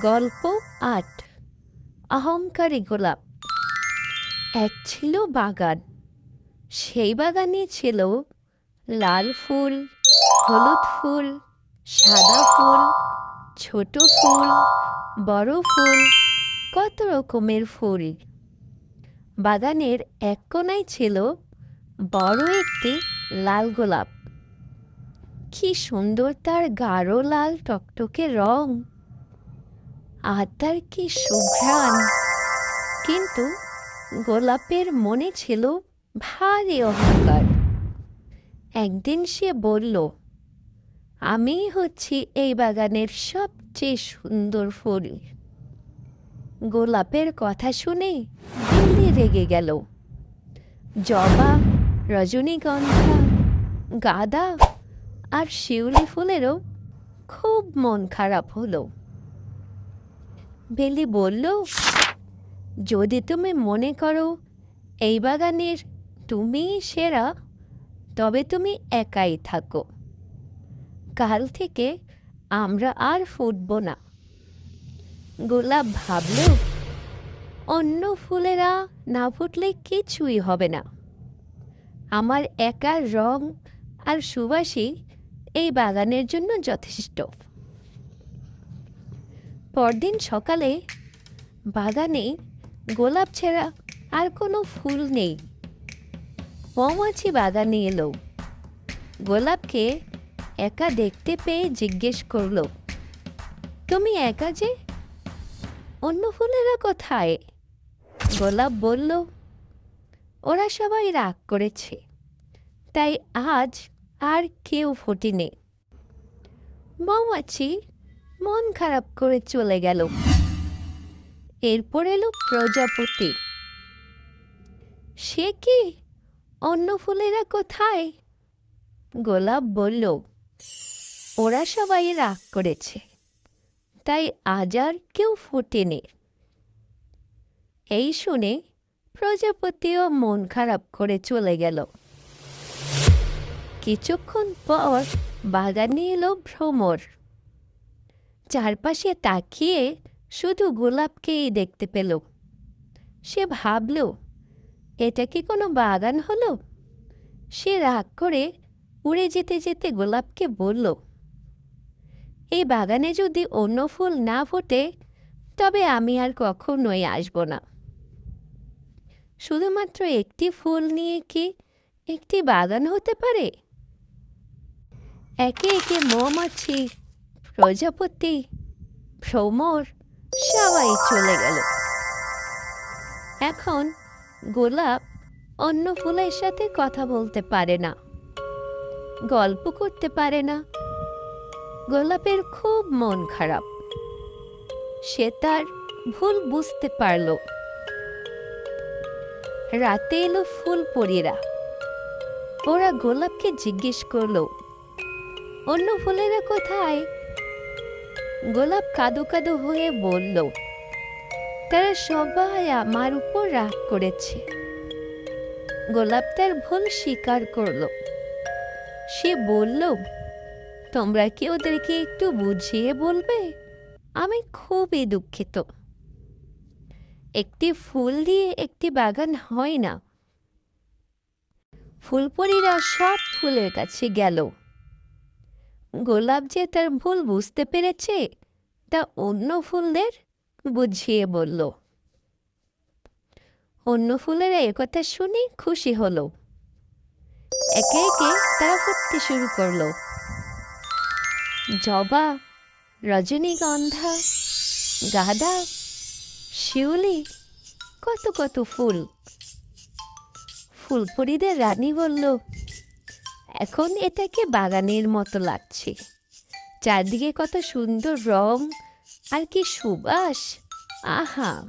গল্প আট। অহংকারী গোলাপ। এক ছিল বাগান। সেই বাগানে ছিল লাল ফুল, হলুদ ফুল, সাদা ফুল, ছোট ফুল, বড় ফুল, কত রকমের ফুল। বাগানের এক কোনায় ছিল বড় একটি লাল গোলাপ। কি সুন্দর তার গাঢ় লাল টকটকে রং। আর তার কি সুঘ্রাণ। কিন্তু গোলাপের মনে ছিল ভারী অহংকার। একদিন সে বলল, আমি হচ্ছি এই বাগানের সবচেয়ে সুন্দর ফুল। গোলাপের কথা শুনে দিল্লি রেগে গেল। জবা, রজনীগন্ধা, গাঁদা আর শিউলি ফুলেরও খুব মন খারাপ হলো। বেলি বলল, যদি তুমি মনে করো এই বাগানের তুমি সেরা, তবে তুমি একাই থাকো। কাল থেকে আমরা আর ফুটব না। গোলাপ ভাবল, অন্য ফুলেরা না ফুটলে কিছুই হবে না। আমার একার রং আর সুবাসী এই বাগানের জন্য যথেষ্ট। পরদিন সকালে বাগানে গোলাপ ছেঁড়া আর কোনো ফুল নেই। মৌমাছি বাগানে এলো। গোলাপকে একা দেখতে পেয়ে জিজ্ঞেস করল, তুমি একা যে? অন্য ফুলেরা কোথায়? গোলাপ বলল, ওরা সবাই রাগ করেছে, তাই আজ আর কেউ ফোটেনি। মৌমাছি মন খারাপ করে চলে গেল। এরপর এলো প্রজাপতি। সে কি? অন্য ফুলেরা কোথায়? গোলাপ বলল, ওরা সবাই রাগ করেছে। তাই আজ আর কেউ ফোটেনি। এই শুনে প্রজাপতিও মন খারাপ করে চলে গেল। কিছুক্ষণ পর বাগানে এলো ভ্রমর। চারপাশে তাকিয়ে শুধু গোলাপকেই দেখতে পেল। সে ভাবল, এটা কি কোনো বাগান হলো? সে রাগ করে উড়ে যেতে যেতে গোলাপকে বলল, এই বাগানে যদি অন্য ফুল না ফোটে, তবে আমি আর কখনোই আসব না। শুধুমাত্র একটি ফুল নিয়ে কি একটি বাগান হতে পারে? একে একে মৌমাছি প্রজাপতি ভ্রমর সবাই চলে গেল। এখন গোলাপ অন্য ফুলের সাথে কথা বলতে পারে না, গল্প করতে পারে না। গোলাপের খুব মন খারাপ। সে তার ভুল বুঝতে পারল। রাতে এলো ফুল পরীরা। ওরা গোলাপকে জিজ্ঞেস করল, অন্য ফুলেরা কোথায়? গোলাপ কাদো কাদো হয়ে বলল, তারা সবাই আমার উপর রাগ করেছে। গোলাপ তার ভুল স্বীকার করল। সে বলল, তোমরা কি ওদেরকে একটু বুঝিয়ে বলবে? আমি খুবই দুঃখিত। একটি ফুল দিয়ে একটি বাগান হয় না। ফুলপরীরা সব ফুলের কাছে গেল। গোলাপ যে তার ভুল বুঝতে পেরেছে? তা অন্য ফুলদের? বুঝিয়ে বলল। অন্য ফুলেরা একথা শুনে খুশি হলো। একে একে তারা ফুটতে শুরু করল। জবা, রজনীগন্ধা, গাঁদা, শিউলি, কত কত ফুল। ফুলপরিদের রানী বলল এখন এটাকে বাগানের মতো লাগছে। চারদিকে কত সুন্দর রং আর কি সুবাস। আহা!